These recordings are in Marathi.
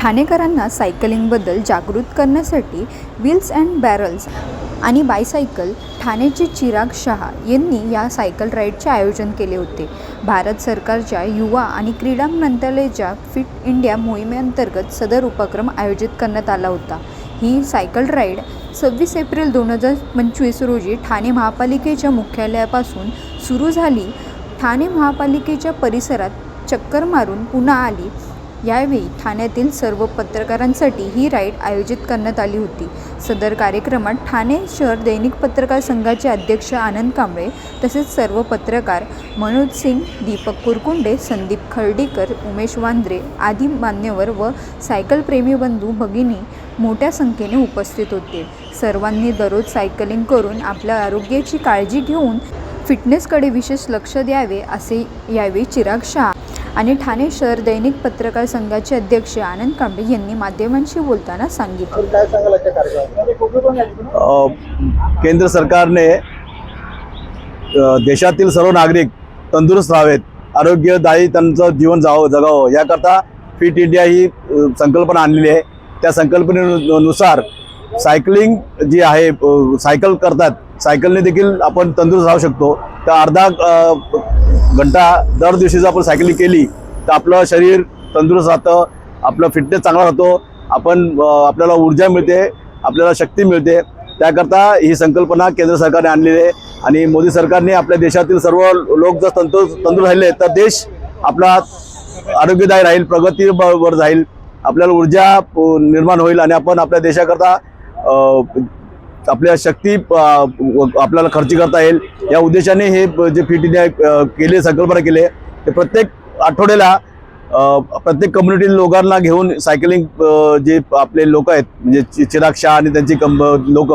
ठाणेकरांना सायकलिंगबद्दल जागृत करण्यासाठी व्हील्स अँड बॅरल्स आणि बायसायकल ठाण्याचे चिराग शहा यांनी या सायकल राईडचे आयोजन केले होते. भारत सरकारच्या युवा आणि क्रीडा मंत्रालयाच्या फिट इंडिया मोहिमेअंतर्गत सदर उपक्रम आयोजित करण्यात आला होता. ही सायकल राईड सव्वीस एप्रिल दोन हजार पंचवीस रोजी ठाणे महापालिकेच्या मुख्यालयापासून सुरू झाली. ठाणे महापालिकेच्या परिसरात चक्कर मारून पुन्हा आली. यावेळी ठाण्यातील सर्व पत्रकारांसाठी ही राईड आयोजित करण्यात आली होती. सदर कार्यक्रमात ठाणे शहर दैनिक पत्रकार संघाचे अध्यक्ष आनंद कांबळे तसेच सर्व पत्रकार मनोज सिंग दीपक कुरकुंडे संदीप खर्डीकर उमेश वांद्रे आदी मान्यवर व सायकलप्रेमी बंधू भगिनी मोठ्या संख्येने उपस्थित होते. सर्वांनी दररोज सायकलिंग करून आपल्या आरोग्याची काळजी घेऊन फिटनेसकडे विशेष लक्ष द्यावे असे यावेळी चिराग शहा आणि ठाणे शहर दैनिक पत्रकार संघाचे अध्यक्ष आनंद कांबळे यांनी माध्यमांशी बोलताना सांगितले. काय सांगाल आजच्या कार्यक्रमात अ, केंद्र सरकारने देशातील सर्व नागरिक तंदुरुस्त राहावेत आरोग्यदायी त्यांचं जीवन जावं जगावं याकरता फिट इंडिया ही संकल्पना आणलेली आहे. त्या संकल्पनेनुसार सायकलिंग जी आहे सायकल करतात सायकलने देखील आपण तंदुरुस्त राहू शकतो. तर अर्धा घंटा दर दिवशी जर आपण सायकलिंग केली तर आपलं शरीर तंदुरुस्त राहतं आपलं फिटनेस चांगला राहतो आपण आपल्याला ऊर्जा मिळते आपल्याला शक्ती मिळते. त्याकरता ही संकल्पना केंद्र सरकारने आणलेली आहे आणि मोदी सरकारने आपल्या देशातील सर्व लोक जर तंतु तंदुरुस्त राहिले तर देश आपला आरोग्यदायी राहील प्रगती ब- वर जाईल आपल्याला ऊर्जा निर्माण होईल आणि आपण आपल्या देशाकरता आपल्या शक्ती आपल्याला खर्ची करता येईल. या उद्देशाने हे जे फिट इंडिया केले संकल्पना केली आहे ते प्रत्येक आठवड्याला प्रत्येक कम्युनिटी लोकांना घेऊन सायकलिंग जे आपले लोक आहेत म्हणजे चि- चिराग शाह आणि त्यांची कंब लोक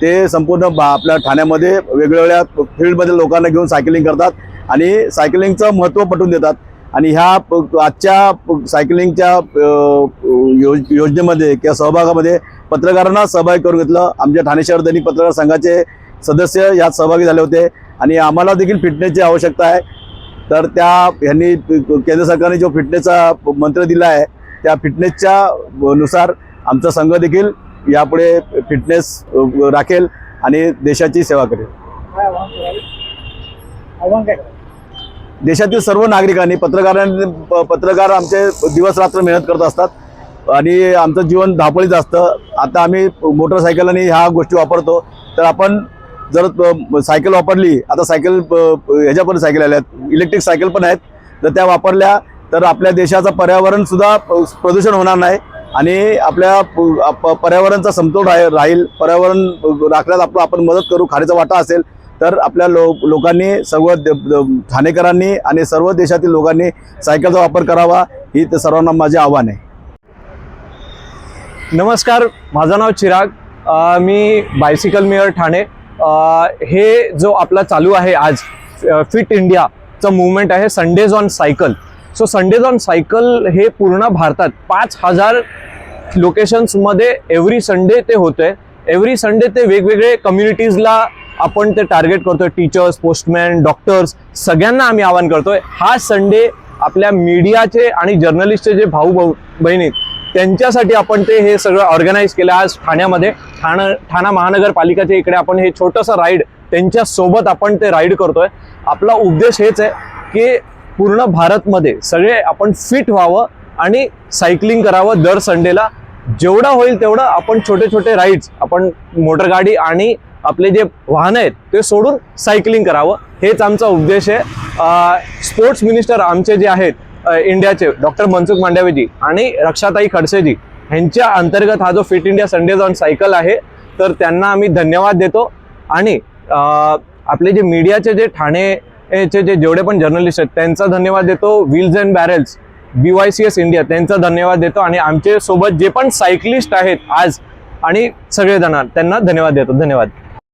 ते संपूर्ण बा आपल्या ठाण्यामध्ये वेगवेगळ्या फील्डमध्ये लोकांना घेऊन सायकलिंग करतात आणि सायकलिंगचं महत्त्व पटवून देतात. आणि ह्या प- आजच्या सायकलिंगच्या योज योजनेमध्ये किंवा सहभागामध्ये पत्रकारांना सहभागी करून घेतलं. आमच्या ठाणे शहर दैनिक पत्रकार संघाचे सदस्य यात सहभागी झाले होते. आणि आम्हाला देखील फिटनेसची आवश्यकता आहे. तर त्या ह्यांनी केंद्र सरकारने जो फिटनेसचा मंत्र दिला आहे त्या फिटनेसच्या नुसार आमचा संघ देखील यापुढे फिटनेस राखेल आणि देशाची सेवा करेल. काय देशातील सर्व नागरिकांनी पत्रकारांनी पत्रकार आमचे दिवस रात्र मेहनत करत असतात. आणि आमचं जीवन धापळीचं असतं. आता आम्ही मोटरसायकल ह्या गोष्टी वापरतो. तर आपण जर सायकल वापरली आता सायकल अ, ह्याच्यापर्यंत सायकल आल्या आहेत इलेक्ट्रिक सायकल पण आहेत. जर त्या वापरल्या तर आपल्या देशाचं पर्यावरणसुद्धा प- प्रदूषण होणार नाही. आणि आपल्या प- पर्यावरणचा समतोल राह राहील. पर्यावरण राखण्यात आपलं आपण मदत करू. खारीचा वाटा असेल तर आपल्या लो लोकांनी सर्व द- ठाणेकरांनी आणि सर्व देशातील लोकांनी सायकलचा वापर करावा. ही तर सर्वांना माझे आव्हान आहे. नमस्कार माझं नाव चिराग. मी बायसिकल मेयर ठाणे. हे जो आपला चालू आहे आज फिट इंडियाचं मुवमेंट आहे Sundays on cycle so Sundays on cycle हे पूर्ण भारतात पाच हजार लोकेशन्समध्ये एव्हरी संडे ते होतं आहे एव्हरी संडे ते वेगवेगळे कम्युनिटीजला आपण ते टार्गेट करतोय. टीचर्स पोस्टमॅन डॉक्टर्स सगळ्यांना आम्ही आवाहन करतोय. हा संडे आपल्या मीडियाचे आणि जर्नलिस्टचे जे भाऊ भाऊ बहिणी आहेत, त्यांच्यासाठी आपण ते हे सगळं ऑर्गनाईज केलं आज ठाण्यामध्ये. ठाणं ठाणा महानगरपालिकाच्या इकडे आपण हे छोटंसं राईड त्यांच्यासोबत आपण ते राईड करतोय. आपला उद्देश हेच आहे की पूर्ण भारतमध्ये सगळे आपण फिट व्हावं आणि सायकलिंग करावं दर संडेला जेवढं होईल तेवढं आपण छोटे छोटे राईड्स आपण मोटरगाडी आणि आपले जे वाहनं आहेत ते सोडून सायकलिंग करावं. हेच आमचा उद्देश आहे. स्पोर्ट्स मिनिस्टर आमचे जे आहेत इंडियाचे डॉक्टर मनसुख मांडव्यजी आणि रक्षाताई खडसेजी ह्यांच्या अंतर्गत हा जो fit India Sundays on cycle आहे तर त्यांना आम्ही धन्यवाद देतो. आणि आपले जे मीडियाचे जे ठाणे चे जे जेवढे पण जर्नलिस्ट आहेत त्यांचा धन्यवाद देतो. Wheels and barrels B Y C S India त्यांचा धन्यवाद देतो. आणि आमचे सोबत जे पण सायकलिस्ट आहेत आज आणि सगळेजण त्यांना धन्यवाद देतो. धन्यवाद.